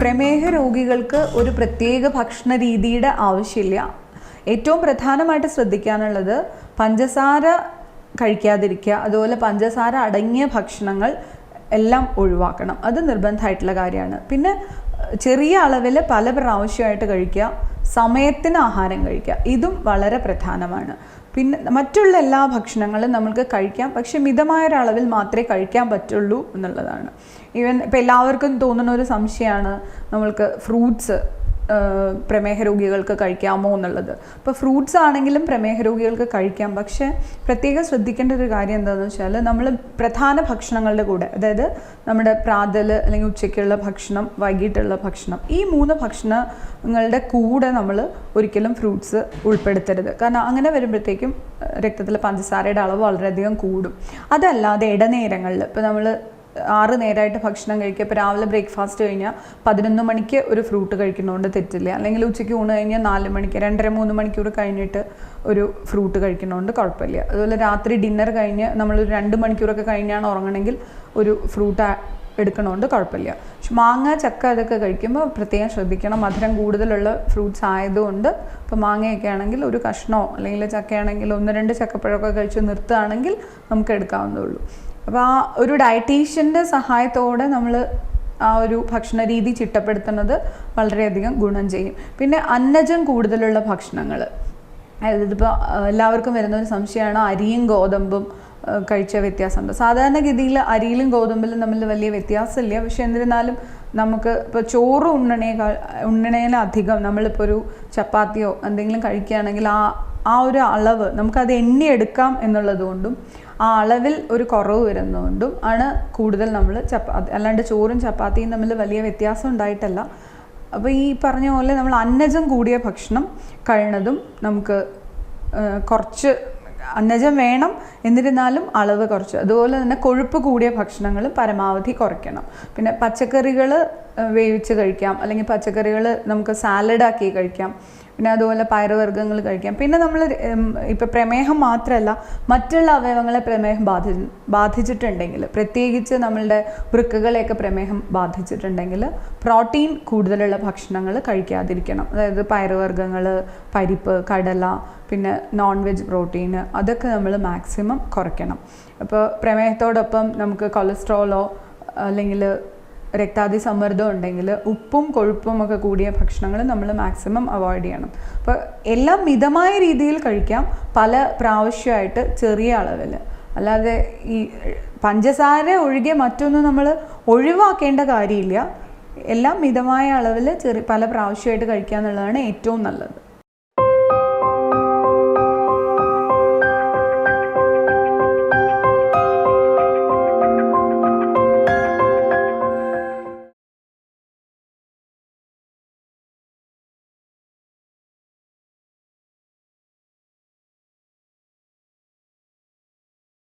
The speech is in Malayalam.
പ്രമേഹ രോഗികൾക്ക് ഒരു പ്രത്യേക ഭക്ഷണ രീതിയുടെ ആവശ്യമില്ല. ഏറ്റവും പ്രധാനമായിട്ട് ശ്രദ്ധിക്കാനുള്ളത് പഞ്ചസാര കഴിക്കാതിരിക്കുക അതുപോലെ പഞ്ചസാര അടങ്ങിയ ഭക്ഷണങ്ങൾ എല്ലാം ഒഴിവാക്കണം. അത് നിർബന്ധമായിട്ടുള്ള കാര്യമാണ്. പിന്നെ ചെറിയ അളവിൽ പല പ്രാവശ്യമായിട്ട് കഴിക്കുക സമയത്തിന് ആഹാരം കഴിക്കുക ഇതും വളരെ പ്രധാനമാണ്. പിന്നെ മറ്റുള്ള എല്ലാ ഭക്ഷണങ്ങളും നമുക്ക് കഴിക്കാം. പക്ഷേ മിതമായ ഒരളവിൽ മാത്രമേ കഴിക്കാൻ പറ്റുള്ളൂ എന്നുള്ളതാണ്. ഈവൻ ഇപ്പം എല്ലാവർക്കും തോന്നുന്ന ഒരു സംശയമാണ് നമ്മൾക്ക് ഫ്രൂട്ട്സ് പ്രമേഹ രോഗികൾക്ക് കഴിക്കാമോ എന്നുള്ളത്. ഇപ്പോൾ ഫ്രൂട്ട്സ് ആണെങ്കിലും പ്രമേഹ രോഗികൾക്ക് കഴിക്കാം. പക്ഷേ പ്രത്യേകം ശ്രദ്ധിക്കേണ്ട ഒരു കാര്യം എന്താണെന്ന് വെച്ചാൽ നമ്മൾ പ്രധാന ഭക്ഷണങ്ങളുടെ കൂടെ അതായത് നമ്മുടെ പ്രാതൽ അല്ലെങ്കിൽ ഉച്ചയ്ക്കുള്ള ഭക്ഷണം വൈകിട്ടുള്ള ഭക്ഷണം ഈ മൂന്ന് ഭക്ഷണങ്ങളുടെ കൂടെ നമ്മൾ ഒരിക്കലും ഫ്രൂട്ട്സ് ഉൾപ്പെടുത്തരുത്. കാരണം അങ്ങനെ വരുമ്പോഴത്തേക്കും രക്തത്തിലെ പഞ്ചസാരയുടെ അളവ് വളരെയധികം കൂടും. അതല്ലാതെ ഇടനേരങ്ങളിൽ ഇപ്പോൾ നമ്മൾ ആറ് നേരമായിട്ട് ഭക്ഷണം കഴിക്കുക. ഇപ്പോൾ രാവിലെ ബ്രേക്ക്ഫാസ്റ്റ് കഴിഞ്ഞാൽ പതിനൊന്ന് മണിക്ക് ഒരു ഫ്രൂട്ട് കഴിക്കുന്നതുകൊണ്ട് തെറ്റില്ല. അല്ലെങ്കിൽ ഉച്ചയ്ക്ക് ഊണ് കഴിഞ്ഞാൽ നാല് മണിക്ക് രണ്ടര മൂന്ന് മണിക്കൂർ കഴിഞ്ഞിട്ട് ഒരു ഫ്രൂട്ട് കഴിക്കുന്നതുകൊണ്ട് കുഴപ്പമില്ല. അതുപോലെ രാത്രി ഡിന്നർ കഴിഞ്ഞ് നമ്മളൊരു രണ്ട് മണിക്കൂറൊക്കെ കഴിഞ്ഞാണ് ഉറങ്ങണമെങ്കിൽ ഒരു ഫ്രൂട്ട് എടുക്കണോണ്ട് കുഴപ്പമില്ല. പക്ഷെ മാങ്ങ ചക്ക ഇതൊക്കെ കഴിക്കുമ്പോൾ പ്രത്യേകം ശ്രദ്ധിക്കണം. മധുരം കൂടുതലുള്ള ഫ്രൂട്ട്സ് ആയതുകൊണ്ട് ഇപ്പോൾ മാങ്ങയൊക്കെ ആണെങ്കിൽ ഒരു കഷ്ണമോ അല്ലെങ്കിൽ ചക്കയാണെങ്കിൽ ഒന്ന് രണ്ട് ചക്കപ്പഴമൊക്കെ കഴിച്ച് നിർത്തുകയാണെങ്കിൽ നമുക്ക് എടുക്കാവുന്നതേ ഉള്ളൂ. അപ്പോൾ ആ ഒരു ഡയറ്റീഷ്യന്റെ സഹായത്തോടെ നമ്മൾ ആ ഒരു ഭക്ഷണ രീതി ചിട്ടപ്പെടുത്തുന്നത് വളരെയധികം ഗുണം ചെയ്യും. പിന്നെ അന്നജം കൂടുതലുള്ള ഭക്ഷണങ്ങൾ അതായത് ഇതിപ്പോൾ എല്ലാവർക്കും വരുന്ന ഒരു സംശയമാണ് അരിയും ഗോതമ്പും കഴിച്ച വ്യത്യാസമുണ്ട് സാധാരണഗതിയിൽ അരിയിലും ഗോതമ്പിലും തമ്മിൽ വലിയ വ്യത്യാസമില്ല. പക്ഷെ എന്നിരുന്നാലും നമുക്ക് ഇപ്പോൾ ചോറ് ഉണ്ണണേക്കാൾ ഉണ്ണണേലധികം നമ്മളിപ്പോൾ ഒരു ചപ്പാത്തിയോ എന്തെങ്കിലും കഴിക്കുകയാണെങ്കിൽ ആ ആ ഒരു അളവ് നമുക്കത് എണ്ണിയെടുക്കാം എന്നുള്ളത് കൊണ്ടും ആ അളവിൽ ഒരു കുറവ് വരുന്നതുകൊണ്ടും ആണ് കൂടുതൽ നമ്മൾ ചപ്പാത്തി അല്ലാണ്ട് ചോറും ചപ്പാത്തിയും തമ്മിൽ വലിയ വ്യത്യാസം ഉണ്ടായിട്ടല്ല. അപ്പോൾ ഈ പറഞ്ഞ പോലെ നമ്മൾ അന്നജം കൂടിയ ഭക്ഷണം കഴിഞ്ഞതും നമുക്ക് കുറച്ച് അന്നജം വേണം. എന്നിരുന്നാലും അളവ് കുറച്ച്. അതുപോലെ തന്നെ കൊഴുപ്പ് കൂടിയ ഭക്ഷണങ്ങൾ പരമാവധി കുറയ്ക്കണം. പിന്നെ പച്ചക്കറികൾ വേവിച്ച് കഴിക്കാം. അല്ലെങ്കിൽ പച്ചക്കറികൾ നമുക്ക് സാലഡാക്കി കഴിക്കാം. പിന്നെ അതുപോലെ പയറുവർഗങ്ങൾ കഴിക്കാം. പിന്നെ നമ്മൾ ഇപ്പോൾ പ്രമേഹം മാത്രമല്ല മറ്റുള്ള അവയവങ്ങളെ പ്രമേഹം ബാധി ബാധിച്ചിട്ടുണ്ടെങ്കിൽ പ്രത്യേകിച്ച് നമ്മളുടെ വൃക്കകളെയൊക്കെ പ്രമേഹം ബാധിച്ചിട്ടുണ്ടെങ്കിൽ പ്രോട്ടീൻ കൂടുതലുള്ള ഭക്ഷണങ്ങൾ കഴിക്കാതിരിക്കണം. അതായത് പയറുവർഗങ്ങൾ പരിപ്പ് കടല പിന്നെ നോൺ വെജ് പ്രോട്ടീൻ അതൊക്കെ നമ്മൾ മാക്സിമം കുറയ്ക്കണം. അപ്പോൾ പ്രമേഹത്തോടൊപ്പം നമുക്ക് കൊളസ്ട്രോളോ അല്ലെങ്കിൽ രക്താതി സമ്മർദ്ദം ഉണ്ടെങ്കിൽ ഉപ്പും കൊഴുപ്പും ഒക്കെ കൂടിയ ഭക്ഷണങ്ങൾ നമ്മൾ മാക്സിമം അവോയ്ഡ് ചെയ്യണം. അപ്പോൾ എല്ലാം മിതമായ രീതിയിൽ കഴിക്കാം പല പ്രാവശ്യമായിട്ട് ചെറിയ അളവിൽ. അല്ലാതെ ഈ പഞ്ചസാര ഒഴികെ മറ്റൊന്നും നമ്മൾ ഒഴിവാക്കേണ്ട കാര്യമില്ല. എല്ലാം മിതമായ അളവിൽ ചെറിയ പല പ്രാവശ്യമായിട്ട് കഴിക്കുക എന്നുള്ളതാണ് ഏറ്റവും നല്ലത്.